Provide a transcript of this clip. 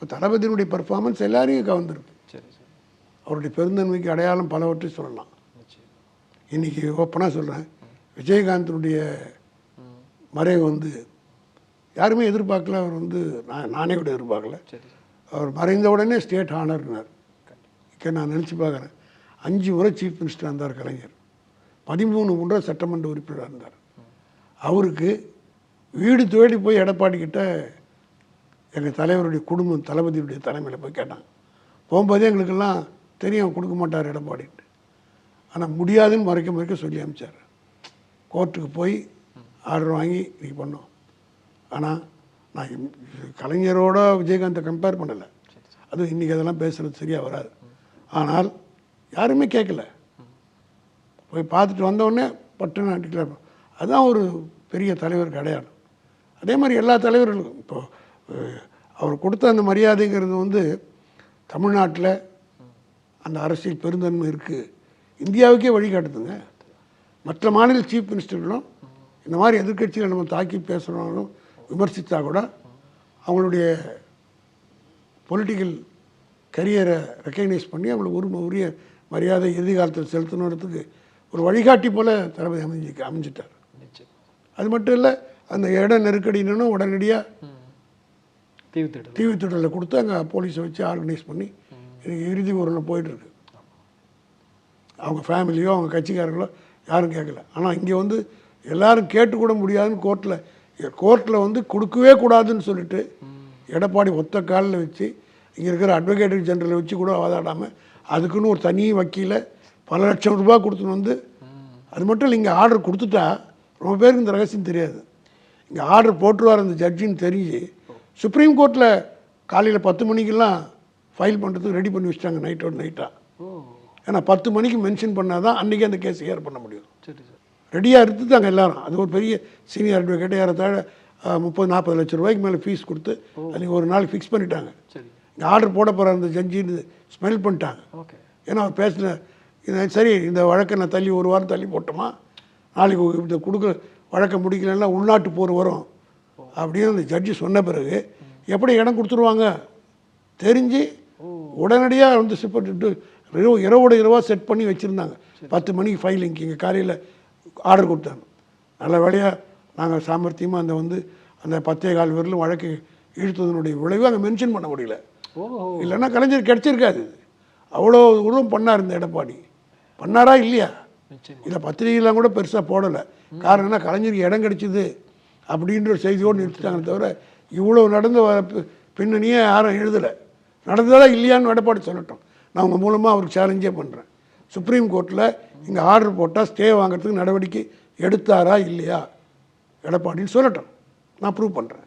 இப்போ தளபதியினுடைய பர்ஃபார்மன்ஸ் எல்லாரையும் கவர்ந்துருக்கு. அவருடைய பெருந்தன்மைக்கு அடையாளம் பலவற்றை சொல்லலாம். இன்றைக்கி ஓப்பனாக சொல்கிறேன் விஜயகாந்தனுடைய மறைவு வந்து யாருமே எதிர்பார்க்கல அவர் வந்து நான் நானே கூட எதிர்பார்க்கல. அவர் மறைந்த உடனே ஸ்டேட் ஆனர்னார் இங்கே நான் நினச்சி பார்க்குறேன். அஞ்சு முறை சீஃப் மினிஸ்டர் இருந்தார் கலைஞர். பதிமூணு முறை சட்டமன்ற உறுப்பினராக இருந்தார். அவருக்கு வீடு தேடி போய் எடப்பாடி கிட்ட எங்கள் தலைவருடைய குடும்பம் தளபதியுடைய தலைமையில் போய் கேட்டாங்க. போகும்போதே எங்களுக்கெல்லாம் தெரியும் கொடுக்க மாட்டார் எடப்பாடின்ட்டு ஆனால் முடியாதுன்னு மறைக்க மறைக்க சொல்லி அனுப்பிச்சார் கோர்ட்டுக்கு போய் ஆர்டர் வாங்கி இன்றைக்கி பண்ணோம். ஆனால் நான் கலைஞரோட விஜயகாந்தை கம்பேர் பண்ணலை. அதுவும் இன்றைக்கி அதெல்லாம் பேசுகிறது சரியாக வராது. ஆனால் யாருமே கேட்கல. போய் பார்த்துட்டு வந்தோடனே பட்டுன்னு டிக்ளேர் அதுதான் ஒரு பெரிய தலைவருக்கு அடையாளம். அதே மாதிரி எல்லா தலைவர்களுக்கும் இப்போ அவர் கொடுத்த அந்த மரியாதைங்கிறது வந்து தமிழ்நாட்டில் அந்த அரசியல் பெருந்தன்மை இருக்குது இந்தியாவுக்கே வழிகாட்டுதுங்க. மற்ற மாநில சீஃப் மினிஸ்டர்களும் இந்த மாதிரி எதிர்க்கட்சிகளை நம்ம தாக்கி பேசுகிறவங்களும் விமர்சித்தா கூட அவங்களுடைய பொலிட்டிக்கல் கரியரை ரெக்கக்னைஸ் பண்ணி அவங்களுக்கு ஒரு உரிய மரியாதை எதிர்காலத்தில் செலுத்தணுன்றதுக்கு ஒரு வழிகாட்டி போல தளபதி அமைஞ்சு அமைஞ்சிட்டார். அது மட்டும் இல்லை அந்த இட நெருக்கடின்னு உடனடியாக தீவுத்திடல் தீவுத்திடலில் டிவி கொடுத்து அங்கே போலீஸை வச்சு ஆர்கனைஸ் பண்ணி இன்னைக்கு இறுதி ஊரில் போயிட்டுருக்கு. அவங்க ஃபேமிலியோ அவங்க கட்சிக்காரங்களோ யாரும் கேட்கல ஆனால் இங்கே வந்து எல்லாரும் கேட்டுக்கூட முடியாதுன்னு கோர்ட்டில் கோர்ட்டில் வந்து கொடுக்கவே கூடாதுன்னு சொல்லிட்டு எடப்பாடி ஒத்த காலில் வச்சு இங்கே இருக்கிற அட்வொகேட்டரி ஜெனரலை வச்சு கூட வாதாடாமல் அதுக்குன்னு ஒரு தனி வக்கீலை பல லட்சம் ரூபாய் கொடுத்துன்னு வந்து அது மட்டும் இல்லை இங்கே ஆர்டர் கொடுத்துட்டா ரொம்ப பேருக்கு இந்த ரகசியம் தெரியாது. இங்கே ஆர்டர் போட்டுருவார் அந்த ஜட்ஜின்னு தெரிஞ்சு சுப்ரீம் கோர்ட்டில் காலையில் பத்து மணிக்கெல்லாம் ஃபைல் பண்ணுறதுக்கு ரெடி பண்ணி வச்சிட்டாங்க நைட்டோட நைட்டாக ஏன்னா பத்து மணிக்கு மென்ஷன் பண்ணால் தான் அன்றைக்கி அந்த கேஸ் ஹியர் பண்ண முடியும். சரி சார். ரெடியாக இருந்துட்டாங்க எல்லாரும். அது ஒரு பெரிய சீனியர் அட்வொகேட் ஏறத்தாழ முப்பது நாற்பது லட்ச ரூபாய்க்கு மேலே ஃபீஸ் கொடுத்து அன்றைக்கி ஒரு நாள் ஃபிக்ஸ் பண்ணிட்டாங்க. இங்கே ஆர்டர் போட போகிற அந்த ஜட்ஜின்னு ஸ்மெல் பண்ணிட்டாங்க. ஏன்னா அவர் பேசின இது சரி இந்த வழக்கை நான் தள்ளி ஒரு வாரம் தள்ளி போட்டோமா? நாளைக்கு இந்த கொடுக்க வழக்கை முடிக்கலன்னா உள்நாட்டு போர் வரும். அப்படின்னு அந்த ஜட்ஜி சொன்ன பிறகு எப்படி இடம் கொடுத்துருவாங்க? தெரிஞ்சு உடனடியாக வந்து சிப்பட்டு இரவு இரவோட இரவாக செட் பண்ணி வச்சுருந்தாங்க. பத்து மணிக்கு ஃபைலிங் இங்கே காலையில் ஆர்டர் கொடுத்தாங்க. நல்ல வேலையாக நாங்கள் சாமர்த்தியமாக அந்த வந்து அந்த பத்தே கால் வரலும் வழக்கு இழுத்ததனுடைய விளைவு அங்கே மென்ஷன் பண்ண முடியல. இல்லைன்னா கலைஞர் கிடைச்சிருக்காது. அவ்வளோ உருவம் பண்ணார் இந்த எடப்பாடி. பண்ணாரா இல்லையா? இதை பத்திரிகைலாம் கூட பெருசாக போடலை. காரணம் என்ன? கலைஞருக்கு இடம் கிடைச்சிது. அப்படின்ற ஒரு செய்தியோடு நிறுத்திட்டாங்க தவிர இவ்வளோ நடந்த பி- பின்னணியே யாரும் எழுதலை. நடந்ததா இல்லையான்னு எடப்பாடி சொல்லட்டும். நான் உங்கள் மூலமாக அவருக்கு சேலஞ்சே பண்ணுறேன் சுப்ரீம் கோர்ட்டில் இங்கே ஆர்டர் போட்டால் ஸ்டே வாங்குறதுக்கு நடவடிக்கை எடுத்தாரா இல்லையா? எடப்பாடின்னு சொல்லட்டும். நான் ப்ரூவ் பண்ணுறேன்